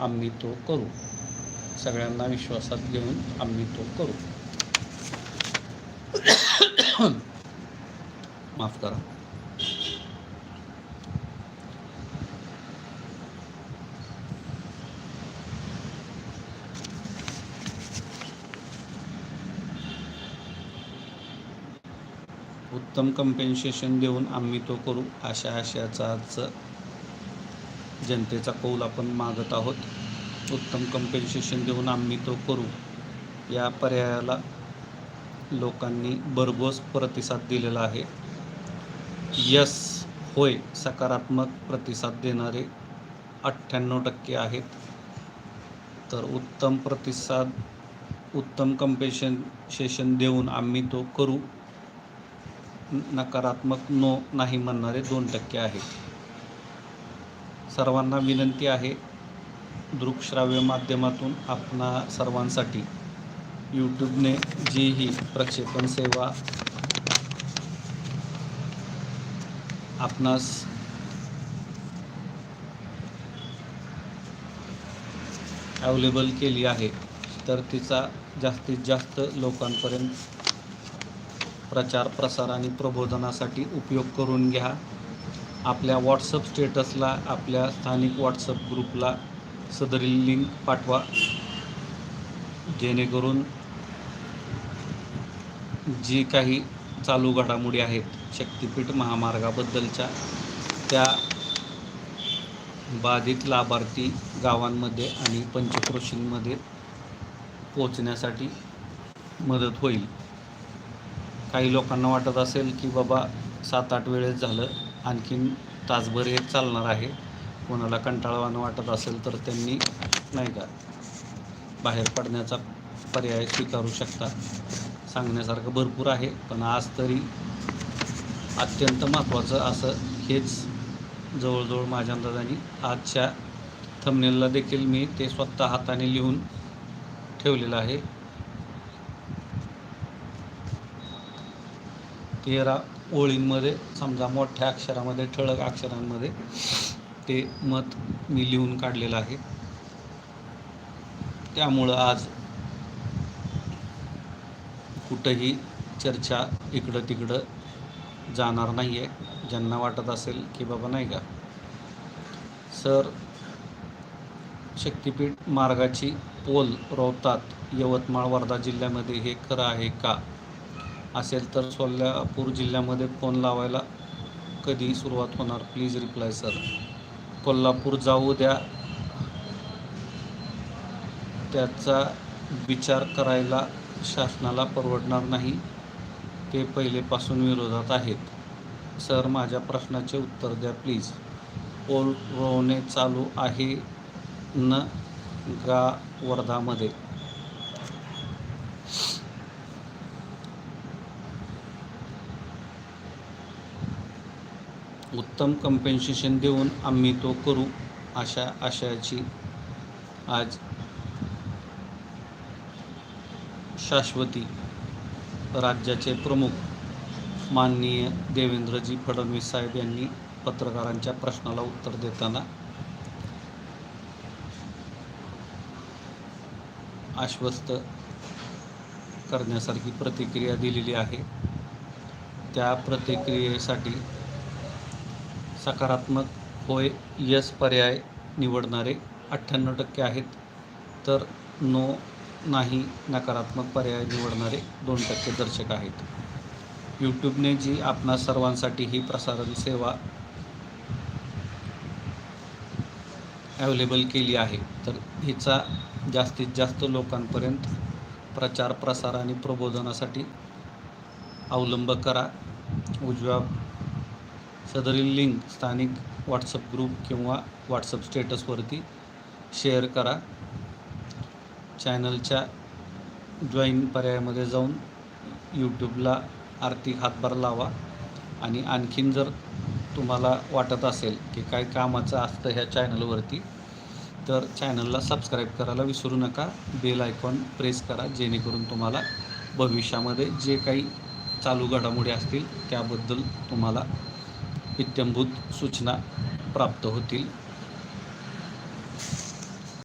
आम्ही तो करू. सगळ्यांना विश्वासात घेऊन आम्ही तो करू. माफ करा. उत्तम कम्पेन्सेशन देऊन आम्ही तो करू. अशा आशयाचा आजचं जनतेचा कौल आपण मागत आहोत. उत्तम कंपेन्सेशन देऊन आम्ही तो करू. या पर्यायाला लोकांनी भरघोस प्रतिसाद दिलेला आहे. यस होय सकारात्मक प्रतिसाद देणारे अठ्ठ्याण्णव टक्के आहेत. तर उत्तम प्रतिसाद उत्तम कम्पेन्सेशन देऊन आम्ही तो करू. नकारात्मक नो नाही म्हणणारे दोन टक्के आहेत. सर्वांना विनंती आहे दृकश्राव्य माध्यमातून आपणा सर्वांसाठी यूट्यूबने जी ही प्रक्षेपण सेवा आपणास अवेलेबल केली आहे तर तिचा जास्तीत जास्त लोकांपर्यंत प्रचार प्रसार आणि प्रबोधनासाठी उपयोग करून घ्या. आपल्या व्हॉट्सअप स्टेटसला आपल्या स्थानिक व्हॉट्सअप ग्रुपला सदरील लिंक पाठवा. जेणेकरून जी काही चालू घडामोडी आहेत शक्तिपीठ महामार्गाबद्दलच्या त्या बाधित लाभार्थी गावांमध्ये आणि पंचक्रोशींमध्ये पोचण्यासाठी मदत होईल. काही लोकांना वाटत असेल की बाबा सात आठ वेळेस झालं आणखीन तासभर हे चालणार आहे. कोणाला कंटाळवानं वाटत असेल तर त्यांनी नाही का बाहेर पडण्याचा पर्याय स्वीकारू शकता. सांगण्यासारखं भरपूर आहे पण आज तरी अत्यंत महत्त्वाचं असं हेच जवळजवळ माझ्या अंदाजाने आजच्या थमनेलला देखील मी ते स्वतः हाताने लिहून ठेवलेलं आहे. तेरा ओळींमध्ये समजा मोठ्या अक्षरामध्ये ठळक अक्षरांमध्ये ते मत मी लिहून काढलेलं आहे. त्यामुळं आज कुठंही चर्चा इकडं तिकडं जाणार नाही आहे ज्यांना वाटत असेल की बाबा नाही का? सर शक्तिपीठ मार्गाची पोल रोवतात. यवतमाळ वर्धा जिल्ह्यामध्ये हे खरं आहे का? असेल तर सोलापूर जिल्ह्यामध्ये फोन लावायला कधी सुरुवात होणार. प्लीज रिप्लाय सर कोल्हापूर जाऊ द्या. त्याचा विचार करायला शासनाला परवडणार नाही. ते पहिलेपासून विरोधात आहेत. सर माझ्या प्रश्नाचे उत्तर द्या प्लीज पोल रोवणे चालू आहे न गा वर्धामध्ये? उत्तम कम्पेन्सेशन देऊन आम्ही तो करू अशा आशयाची आज शाश्वती राज्याचे प्रमुख माननीय देवेंद्रजी फडणवीस साहेब यांनी पत्रकारांच्या प्रश्नाला उत्तर देताना आश्वस्त करण्यासारखी प्रतिक्रिया दिलेली आहे. त्या प्रतिक्रियेसाठी सकारात्मक होय यस पर्याय निवडणारे अठ्ठ्याण्णव टक्के आहेत तर नो नाही नकारात्मक पर्याय निवडणारे दोन टक्के दर्शक आहेत. यूट्यूबने जी आपणा सर्वांसाठी ही प्रसारण सेवा अवेलेबल केली आहे तर हिचा जास्तीत जास्त लोकांपर्यंत प्रचार प्रसार आणि प्रबोधनासाठी अवलंब करा. उजव्या सदरील लिंक स्थानिक व्हॉट्सअप ग्रुप किंवा व्हॉट्सअप स्टेटसवरती शेअर करा. चॅनलच्या जॉईन पर्यायामध्ये जाऊन यूट्यूबला आर्थिक हातभार लावा आणि आणखीन जर तुम्हाला वाटत असेल की काय कामाचं असतं ह्या चॅनलवरती तर चॅनलला सबस्क्राईब करायला विसरू नका. बेल आयकॉन प्रेस करा जेणेकरून तुम्हाला भविष्यामध्ये जे काही चालू घडामोडी असतील त्याबद्दल तुम्हाला इत्यंभूत सूचना प्राप्त होतील.